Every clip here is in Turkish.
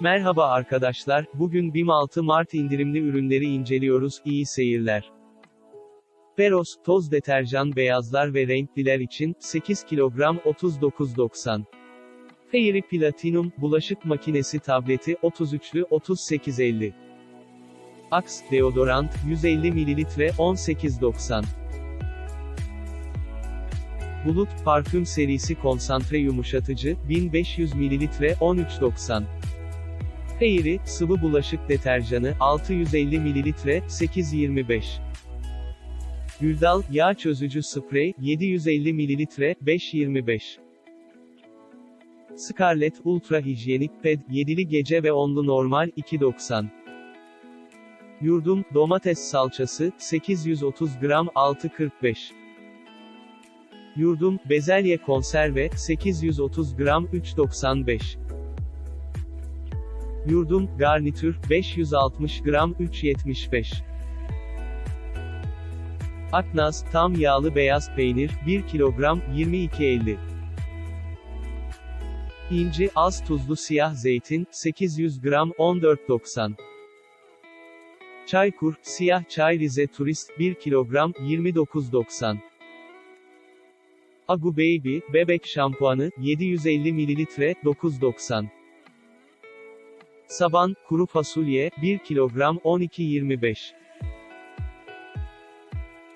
Merhaba arkadaşlar, bugün BİM 6 Mart indirimli ürünleri inceliyoruz, iyi seyirler. Peros, toz deterjan beyazlar ve renkliler için, 8 kilogram 39.90. Fairy Platinum, bulaşık makinesi tableti, 33'lü 38.50. Axe, deodorant, 150 ml 18.90. Bulut, parfüm serisi konsantre yumuşatıcı, 1500 ml 13.90. Fairy, sıvı bulaşık deterjanı, 650 ml 8.25. Güldal, yağ çözücü sprey, 750 ml 5.25. Scarlett Ultra Hijyenik Ped, 7'li gece ve 10'lu normal, 2.90. Yurdum, domates salçası, 830 gram, 6.45. Yurdum, bezelye konserve, 830 gram, 3.95. Yurdum, garnitür, 560 gram, 3.75. Aknaz, tam yağlı beyaz peynir, 1 kilogram, 22.50. İnci, az tuzlu siyah zeytin, 800 gram, 14.90. Çaykur, siyah çay Rize Turist, 1 kilogram, 29.90. Agu Baby, bebek şampuanı, 750 ml, 9.90. Saban, kuru fasulye, 1 kilogram, 12.25.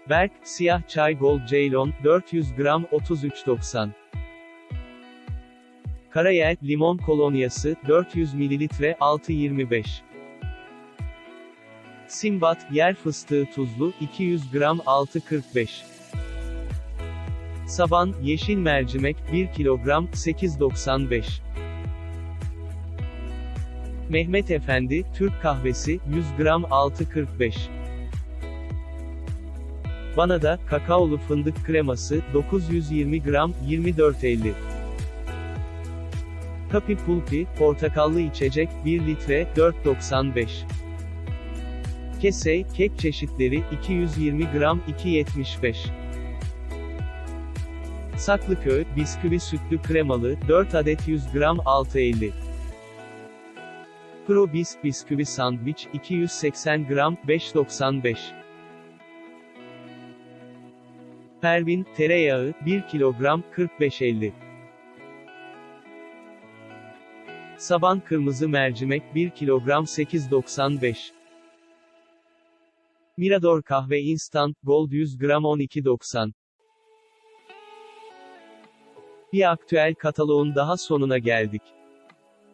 Berk, siyah çay Gold Ceylon, 400 gram, 33.90. Karayel, limon kolonyası, 400 ml, 6.25. Simbat, yer fıstığı tuzlu, 200 gram, 6.45. Saban, yeşil mercimek, 1 kilogram, 8.95. Mehmet Efendi, Türk kahvesi, 100 gram, 6.45. Bana da, kakaolu fındık kreması, 920 gram, 24.50. Kapi Pulpi, portakallı içecek, 1 litre, 4.95. Kese, kek çeşitleri, 220 gram, 2.75. Saklıköy, bisküvi sütlü kremalı, 4 adet 100 gram, 6.50. Pro Bis bisküvi sandviç, 280 gram, 5.95. Pervin, tereyağı, 1 kilogram, 45.50. Saban kırmızı mercimek, 1 kilogram, 8.95. Mirador kahve instant, gold 100 gram, 12.90. Bir aktüel kataloğun daha sonuna geldik.